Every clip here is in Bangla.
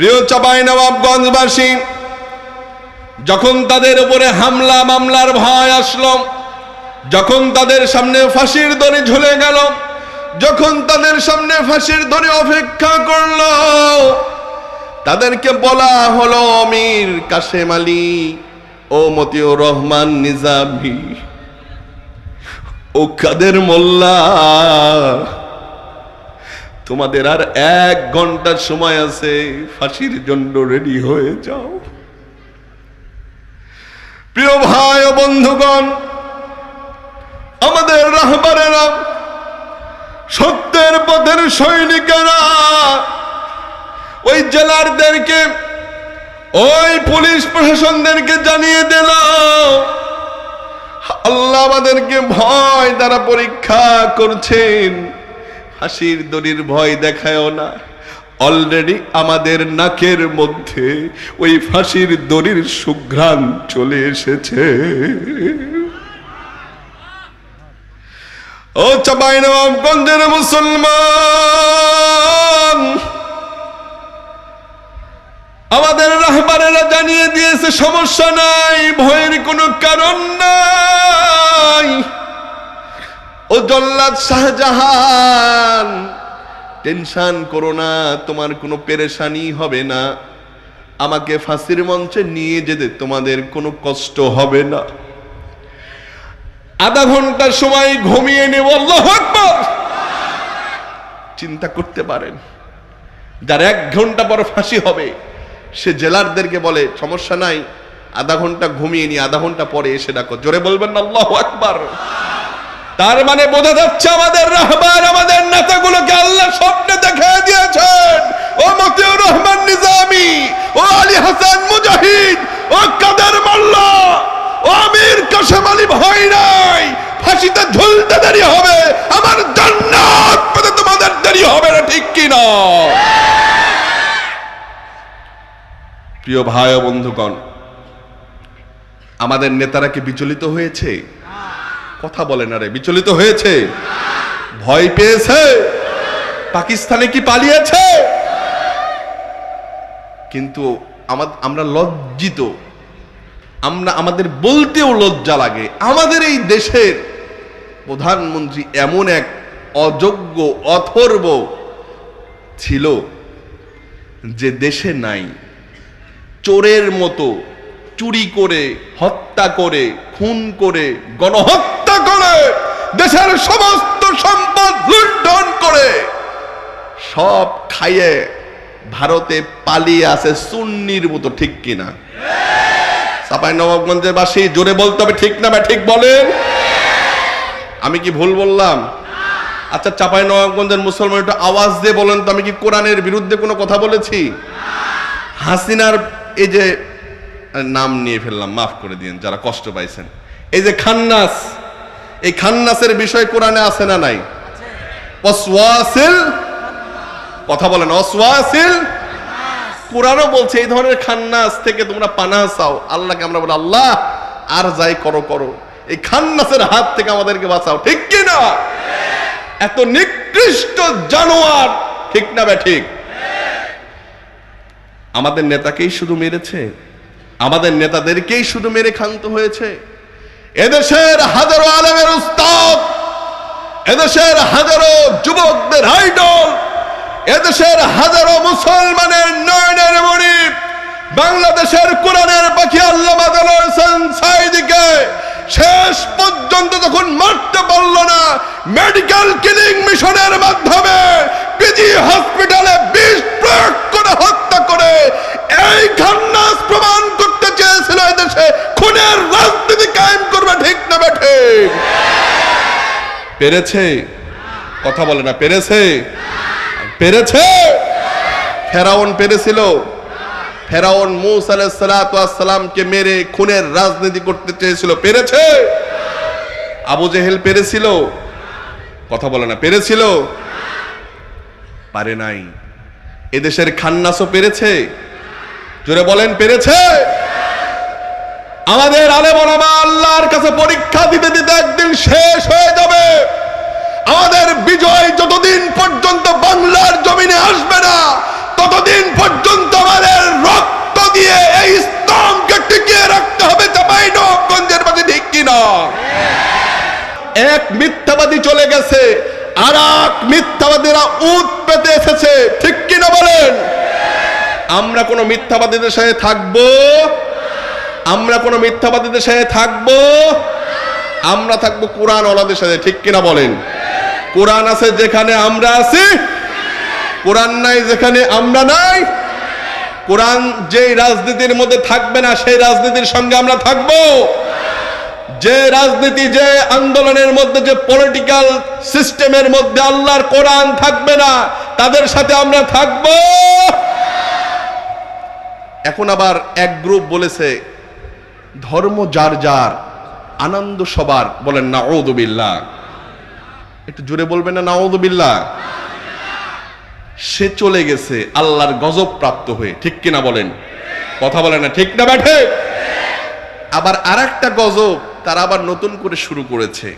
প্রিয় চাপাই নবাবগঞ্জবাসী, যখন তাদের উপরে হামলা মামলার ভয় আসলো, যখন তাদের সামনে ফাঁসির দড়ি ঝুলে গেল, যখন তাদের সামনে ফাঁসির দড়ি অপেক্ষা করল, তাদেরকে বলা হলো অমির কাশেম আলী ও মতিউর রহমান নিজামী, ও কাদের মোল্লা? তোমাদের আর এক ঘণ্টার সময় আছে। ফাঁসির জন্য রেডি হয়ে যাও। প্রিয় ভাই ও বন্ধুগণ, আমাদের রাহবারেরা, সত্যের পথের সৈনিকেরা, ওই জেলারদেরকে, ওই পুলিশ প্রশাসনদেরকে জানিয়ে দিল, আল্লাহ আমাদেরকে ভয় তারা পরীক্ষা করছেন। হাসির দড়ির ভয় দেখায়ও না। অলরেডি আমাদের নাকের মধ্যে ওই ফাঁসির দড়ির সুঘ্রাণ চলে এসেছে। ও চাপাই নবাবগঞ্জের মুসলমান, আমাদের রাহবারেরা জানিয়ে দিয়েছে, সমস্যা নাই, ভয়ের কোনো কারণ নাই। ও জল্লাদ শাহজাহান, টেনশন করো না, তোমার কোনো পেরেশানি হবে না। আমাকে ফাঁসির মঞ্চে নিয়ে যেতে তোমাদের কোনো কষ্ট হবে না। আধা ঘণ্টার সময় ঘুমিয়ে নেব চিন্তা করতে পারেন, যার এক ঘণ্টা পর ফাঁসি হবে, সে জেলারদেরকে বলে, সমস্যা নাই, আধা ঘণ্টা ঘুমিয়ে নি, আধা ঘণ্টা পরে এসে ডাকো। জোরে বলবেন আল্লাহ আকবার। তার মানে বোঝা যাচ্ছে আমাদের রাহবার আমাদের নেতাগুলোকে আল্লাহ স্বপ্নে দেখা দিয়েছেন। ও মতিউর রহমান নিজামি, ও আলী হাসান মুজাহিদ, ও কাদের মোল্লা, ও আমির কাশেম আলী ভয় নাই। ফাঁসিতে ঝুলতে দেরি হবে, আমার জান্নাত পেতে তোমাদের দেরি হবে না, ঠিক কি না? প্রিয় ভাই বন্ধুগণ, আমাদের নেতারা কি বিচলিত হয়েছে? কথা বলে না রে, বিচলিত হয়েছে। ভয় পেয়েছে? পাকিস্তানে কি পালিয়েছে? কিন্তু আমরা লজ্জিত। আমরা আমাদের বলতেও লজ্জা লাগে। আমাদের এই দেশের প্রধানমন্ত্রী এমন এক অযোগ্য, অথর্ব ছিল যে দেশে নাই। চোরের মতো চুরি করে, হত্যা করে, খুন করে, গণহত্যা দেশের সমস্ত সম্পদ লুণ্ঠন করে সব খাইয়ে ভারতে পালিয়ে আছে সুন্নির মতো, ঠিক কিনা? সাপাই নবাবগঞ্জের বাসী, জোরে বলতে হবে, ঠিক না বা ঠিক বলেন? আমি কি ভুল বললাম? আচ্ছা চাপাই নবাবগঞ্জের মুসলমান একটু আওয়াজ দিয়ে বলেন তো, আমি কি কোরআনের বিরুদ্ধে কোনো কথা বলেছি? হাসিনার এই যে, নাম নিয়ে ফেললাম, মাফ করে দিন যারা কষ্ট পাইছেন। এই যে খান্নাস এই খান্নাসের বিষয় কোরআনে আছে না নাই? অসওয়াসিল? কথা বলেন, অসওয়াসিল? কোরআনও বলছে এই ধরনের খান্নাস থেকে তোমরা পানাহ চাও। আল্লাহকে আমরা বলি, আল্লাহ, আর যাই করো করো। এই খান্নাসের হাত থেকে আমাদেরকে বাঁচাও। ঠিক কি না? এত নিকৃষ্ট জানোয়ার, ঠিক না বে, ঠিক? আমাদের নেতাকেই শুধু মেরেছে। আমাদের নেতাদেরকেই শুধু মেরে ক্ষান্ত হয়েছে। এদেশের হাজারো আলেমের উস্তাদ, এদেশের হাজারো যুবকদের আইডল এদেশের হাজারো মুসলমানের নয়নের মণি বাংলাদেশের কোরআনের পাখি সাইদিকে শেষ পর্যন্ত তখন মারতে পারল না মেডিকেল কিলিং মিশনের মাধ্যমে পিজি হসপিটালে বিষ প্রয়োগ করে হত্যা করে এই খান্নাস প্রমাণ করতে চেয়েছিল এদেশে, খুনের কায়েম করবে ঠিক না বে ঠিক পেরেছে? কথা বলে না, পেরেছে? পেরেছে? ফেরাউন পেরেছিল। ফেরাউন মুস সালামকে মেরে খুনের রাজনীতি করতে চেয়েছিল। পেরেছে? আবু জেহেল পেরেছিল। কথা বলে না, পেরেছিল? পারে নাই। এদেশের খান্নাসও পেরেছে। জোরে বলেন, পেরেছে? আমাদের আলেমা আল্লাহর কাছে পরীক্ষা দিতে দিতে একদিন শেষ হয়ে যাবে। আমাদের বিজয় যতদিন পর্যন্ত বাংলার জমিনে আসবে না, ততদিন পর্যন্ত আমাদের রক্ত দিয়ে এই স্তম্ভকে টিকিয়ে রাখতে হবে চাপাই নবগঞ্জের মাঝে, ঠিক কিনা এক মিথ্যাবাদী চলে গেছে, আর এক মিথ্যাবাদীরা উত পেতে এসেছে, ঠিক কিনা বলেন? আমরা কোনো মিথ্যাবাদীদের সাথে থাকব? আমরা কোনো মিথ্যাবাদীদের সাথে থাকব? আমরা থাকব কোরআন ওলাদের সাথে, ঠিক কিনা বলেন? কোরআন আছে যেখানে আমরা আছি? কোরআন নাই যেখানে আমরা নাই? কোরআন যেই রাজনীতির মধ্যে থাকবে না, সেই রাজনীতির সঙ্গে আমরা থাকব? যে রাজনীতি, যে আন্দোলনের মধ্যে, যে পলিটিক্যাল সিস্টেমের মধ্যে আল্লাহর কোরআন থাকবে না, তাদের সাথে আমরা থাকব? এখন আবার এক গ্রুপ বলেছে ধর্ম যার যার, আনন্দ সবার, বলেন না বিল্লাহ। একটু জোরে বলবেন না নাউদুবিল্লাহ সে চলে গেছে আল্লাহর গজব প্রাপ্ত হয়ে, ঠিক কিনা বলেন? কথা বলেন না, ঠিক না ব্যাঠে? আবার আর একটা গজব তারা আবার নতুন করে শুরু করেছে।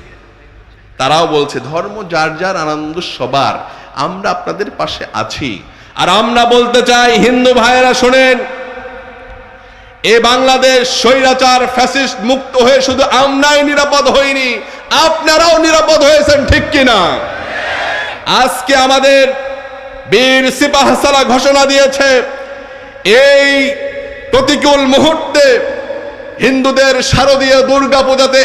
তারাও বলছে, ধর্ম যার যার, আনন্দ সবার, আমরা আপনাদের পাশে আছি। আর আমরা বলতে চাই, হিন্দু ভাইয়েরা, শোনেন এ বাংলাদেশ স্বৈরাচার ফ্যাসিস্ট মুক্ত হয়ে শুধু আমরাই নিরাপদ হইনি, আপনারাও নিরাপদ হয়েছেন, ঠিক কিনা? আজকে আমাদের বীর সিপাহসালা ঘোষণা দিয়েছে, এই প্রতিকূল মুহূর্তে হিন্দুদের শারদীয় দুর্গা পূজাতে